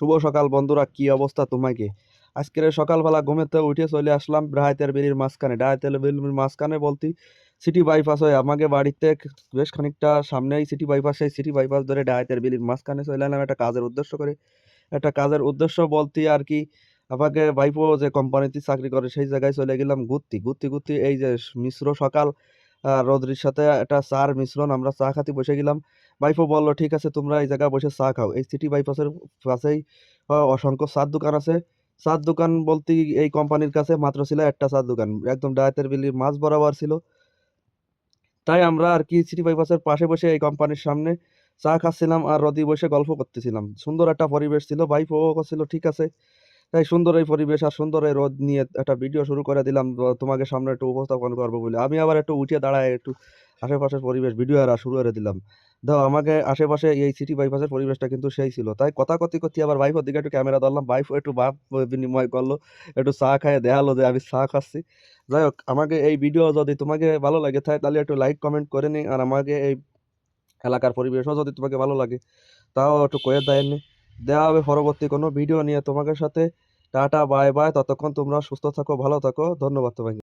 শুভ সকাল বন্ধুরা, কি অবস্থা তোমাকে আজকের সকালবেলা ঘুমেতে উঠে চলে আসলাম রাহাতের বেরির মাঝখানে। রাহাতের বেরির মাঝখানে বলতে সিটি বাইপাস হয়ে আমাকে বাড়িতে বেশ খানিকটা সামনেই সিটি বাইপাস সেই সিটি বাইপাস ধরে ডাহাতের বেরির মাঝখানে চলে এলাম। একটা কাজের উদ্দেশ্য করে। একটা কাজের উদ্দেশ্য বলতে আর কি, আমাকে বাইপো যে কোম্পানিতে চাকরি করে, সেই জায়গায় চলে গেলাম ঘুরতে। ঘুরতে ঘুরতে এই যে মিশ্র সকাল রোদ্রির সাথে একটা চার মিশ্রণ আমরা চা খাতে বসে গেলাম। ভাইপো বলল, ঠিক আছে, তোমরা এই জায়গায় বসে চা খাও। এই সিটি বাইপাসের পাশেই অসংখ্য চার দোকান আছে। চার দোকান বলতে এই কোম্পানির কাছে মাত্র ছিল একটা চার দোকান, একদম ডায়েতের বিলির মাঝ বরাবর ছিল। তাই আমরা আর কি সিটি বাইপাসের পাশে বসে এই কোম্পানির সামনে চা খাচ্ছিলাম আর রদি বসে গল্প করতেছিলাম। সুন্দর একটা পরিবেশ ছিল ভাইপো ছিল, ঠিক আছে। তাই সুন্দর এই পরিবেশ আর সুন্দর এই রোদ নিয়ে একটা ভিডিও শুরু করে দিলাম তোমাকে সামনে একটু উপস্থাপন করব বলে। আমি আবার একটু উঠে দাঁড়ায় একটু আশেপাশের পরিবেশ ভিডিও আর শুরু করে দিলাম। দাও আমাকে আশেপাশে এই সিটি বাইপাসের পরিবেশটা কিন্তু সেই ছিল। তাই কথা কথি করতে আবার ভাইফোর দিকে একটু ক্যামেরা ধরলাম। ভাইফো একটু ভাব বিনিময় করল, একটু চা খায়, দেখাল যে আমি চা খাচ্ছি। যাই হোক, আমাকে এই ভিডিও যদি তোমাকে ভালো লাগে থাকে তাহলে একটু লাইক কমেন্ট করে নি। আর আমাকে এই এলাকার পরিবেশও যদি তোমাকে ভালো লাগে, তাও একটু কয়ে দেয়নি দেওয়া হবে পরবর্তী কোনো ভিডিও নিয়ে তোমাদের সাথে। টাটা বাই বাই ততক্ষণ তোমরা সুস্থ থাকো, ভালো থাকো। ধন্যবাদ তোমাকে।